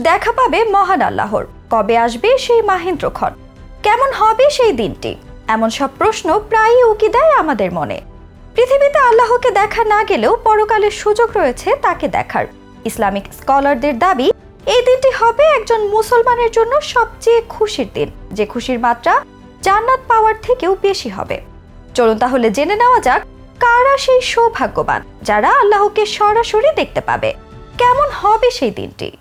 দেখা পাবে মহান আল্লাহর। কবে আসবে সেই মাহেন্দ্রক্ষণ কেমন হবে সেই দিনটি? এমন সব প্রশ্ন প্রায়ই উকি দেয় আমাদের মনে। পৃথিবীতে আল্লাহকে দেখা না গেলেও পরকালের সুযোগ রয়েছে তাকে দেখার। ইসলামিক স্কলারদের দাবি, এই দিনটি হবে একজন মুসলমানের জন্য সবচেয়ে খুশির দিন, যে খুশির মাত্রা জান্নাত পাওয়ার থেকেও বেশি হবে। চলুন তাহলে জেনে নেওয়া যাক, কারা সেই সৌভাগ্যবান, যারা আল্লাহকে সরাসরি দেখতে পাবে। কেমন হবে সেই দিনটি?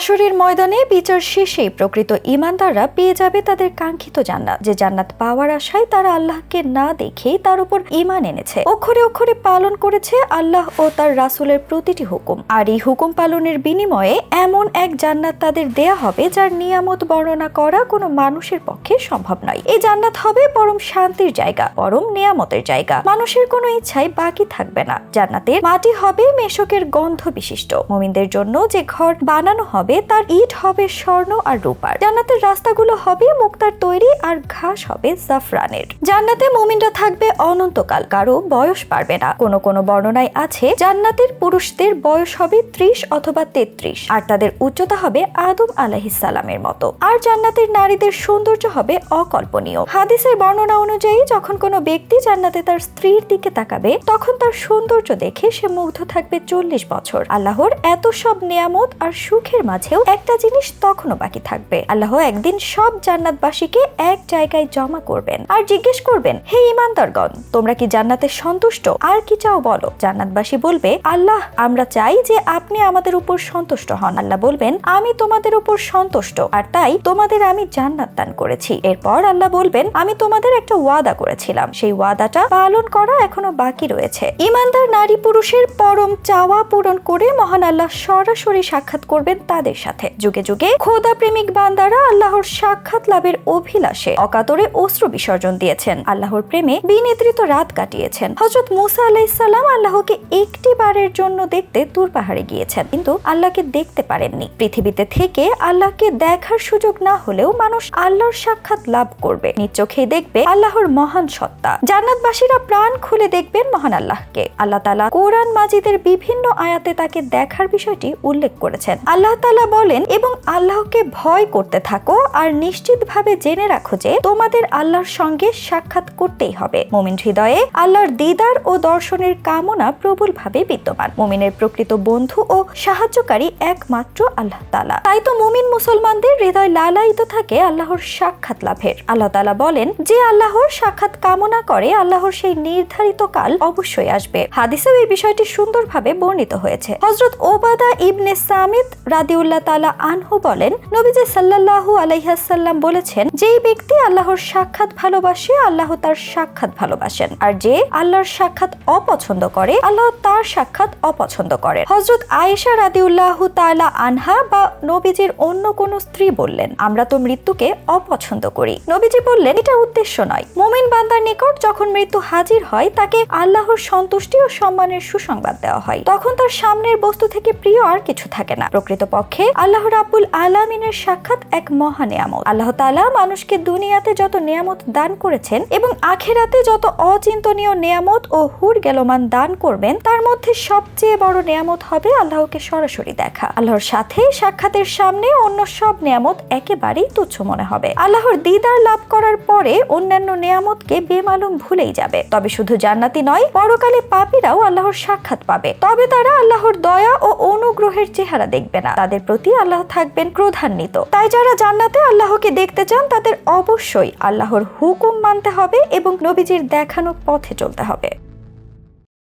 হাসরের ময়দানে বিচার শেষে প্রকৃত ইমানদাররা পেয়ে যাবে তাদের কাঙ্ক্ষিত জান্নাত। যে জান্নাত পাওয়ার আশায় তারা আল্লাহকে না দেখেই তার উপর ইমান এনেছে। অক্ষরে অক্ষরে পালন করেছে আল্লাহ ও তার রাসূলের প্রতিটি হুকুম। আর এই হুকুম পালনের বিনিময়ে এমন এক জান্নাত তাদের দেয়া হবে যার নিয়ামত বর্ণনা করা কোনো মানুষের পক্ষে সম্ভব নয়। এই জান্নাত হবে পরম শান্তির জায়গা, পরম নিয়ামতের জায়গা। মানুষের কোনো ইচ্ছাই বাকি থাকবে না। জান্নাতের মাটি হবে মেশকের গন্ধ বিশিষ্ট মুমিনদের জন্য যে ঘর বানানো হবে তার ইট হবে স্বর্ণ আর রূপার। জান্নাতের রাস্তাগুলো হবে মুক্তার তৈরি আর ঘাস হবে জাফরানের। জান্নাতে মুমিনরা থাকবে অনন্তকাল, কারও বয়স পারবে না। কোনো কোনো বর্ণনায় আছে, জান্নাতের পুরুষদের বয়স হবে ত্রিশ অথবা তেত্রিশ, আর তাদের উচ্চতা হবে আদম আলাহিসাল্লামের মতো। আর জান্নাতের নারীদের সৌন্দর্য হবে অকল্পনীয়। হাদিসের বর্ণনা অনুযায়ী, যখন কোনো ব্যক্তি জান্নাতে তার স্ত্রীর দিকে তাকাবে, তখন তার সৌন্দর্য দেখে সে মুগ্ধ থাকবে চল্লিশ বছর। আল্লাহর এত সব নিয়ামত আর সুখের মাঝেও একটা জিনিস তখনও বাকি থাকবে। আল্লাহ একদিন সব জান্নাতবাসীকে এক জায়গায় জমা করবেন আর জিজ্ঞেস করবেন, হে ইমানদারগণ তোমরা কি জান্নাতে সন্তুষ্ট? আর কি চাও বলো? জান্নাতবাসী বলবে, আল্লাহ, আমরা চাই যে আপনি আমাদের উপর সন্তুষ্ট হন। আল্লাহ বলবেন, আমি তোমাদের উপর সন্তুষ্ট, আর তাই তোমাদের আমি জান্নাত দান করেছি। এরপর আল্লাহ বলবেন, আমি তোমাদের একটা ওয়াদা করেছিলাম। সেই ওয়াদাটা পালন করা এখনও বাকি রয়েছে। ইমানদার নারী পুরুষের পরম চাওয়া পূরণ করে মহান আল্লাহ সরাসরি সাক্ষাৎ করবেন তাদের সাথে। যুগে যুগে খোদা প্রেমিক বান্দারা আল্লাহর সাক্ষাৎ লাভের অভিলাষে অকাতরে অস্ত্র বিসর্জন দিয়েছেন। আল্লাহর প্রেমে বিনেত্রিত রাত কাটিয়েছেন। হজরত মুসা আলাইসাল্লাম আল্লাহকে একটি বারের জন্য দেখতে দূর পাহাড়ে গিয়েছেন। কিন্তু আল্লাহকে দেখতে পারেননি। পৃথিবীতে থেকে আল্লাহকে দেখার সুযোগ না হলেও মানুষ আল্লাহর সাক্ষাৎ লাভ করবে। নিজ চোখেই দেখবে আল্লাহর মহান সত্তা। জান্নাতবাসীরা প্রাণ খুলে দেখবেন মহান আল্লাহকে। আল্লাহ তালা কোরআন মাজিদের বিভিন্ন আয়াতে তাকে দেখার বিষয়টি উল্লেখ করেছেন। আল্লাহ তালা বলেন, এবং আল্লাহকে ভয় করতে থাকো আর নিশ্চিতভাবে জেনে রাখো যে তোমাদের আল্লাহর সঙ্গে সাক্ষাৎ করতেই হবে। মুমিন হৃদয়ে আল্লাহর দিদার ও দর্শনের কামনা প্রবলভাবে বিদ্যমান। মুমিনের প্রকৃত বন্ধু ও সাহায্যকারী একমাত্র আল্লাহ তালা তাই তো মুমিন মুসলমানদের হৃদয় লালায়িত থাকে আল্লাহর সাক্ষাৎ লাভের। আল্লাহ তালা বলেন, যে আল্লাহর সাক্ষাৎ কামনা করে, আল্লাহর সেই নির্ধারিত কাল অবশ্যই আসবে। হাদিসেও এই বিষয়টি সুন্দরভাবে বর্ণিত হয়েছে। হজরত ওবাদা ইবনে সামিদ রাদিউল্লাহ তালা আনহু বলেন, নবীজি সাল্লাল্লাহু আলাইহাসাল্লাম বলেছেন, যেই ব্যক্তি আল্লাহর সাক্ষাৎ ভালোবাসে, আল্লাহ তার সাক্ষাৎ ভালোবাসেন। আর যে আল্লাহর সাক্ষাৎ অপছন্দ করে, আল্লাহ তার সাক্ষাৎ অপছন্দ করেন। হজরত আয়েশা রাদিউল্লাহ তালা আনহা বা নবীজির অন্য কোন স্ত্রী বললেন, আমরা তো মৃত্যুকে অপছন্দ করি। নবীজি বললেন, এটা উদ্দেশ্য নয়। মুমিন বান্দার নিকট যখন মৃত্যু হাজির হয়, তাকে আল্লাহর সন্তুষ্টি ও সম্মানের সুসংবাদ দেওয়া হয়। তখন তার সামনের বস্তু থেকে প্রিয় আর কিছু থাকে না। প্রকৃতপক্ষে আল্লাহ রাব্বুল আলামিনের সাক্ষাৎ এক মহা নিয়ামত। আল্লাহ তাআলা মানুষকে দুনিয়াতে যত নিয়ামত দান করেছেন এবং আখেরাতে যত অচিন্তনীয় নিয়ামত ও হুর গেলমান দান করবেন, তার মধ্যে সবচেয়ে বড় নিয়ামত হবে আল্লাহকে সরাসরি দেখা। আল্লাহর সাথে সাক্ষাতের সামনে অন্য সব নিয়ামত একেবারেই তুচ্ছ মনে হবে। আল্লাহর দিদার লাভ করার পরে অন্যান্য নিয়ামতকে বেমালুম ভুলেই যাবে। তবে শুধু জান্নাতি নয়, পরকালে পাপীরাও আল্লাহর সাক্ষাৎ পাবে। তবে তারা আল্লাহর দয়া ও অনুগ্রহের চেহারা দেখবে না। তাদের প্রতি আল্লাহ থাকবেন ক্রোধান্বিত। তাই যারা জান্নাতে আল্লাহকে দেখতে চান, তাদের অবশ্যই আল্লাহর হুকুম মানতে হবে এবং নবীজির দেখানো পথে চলতে হবে।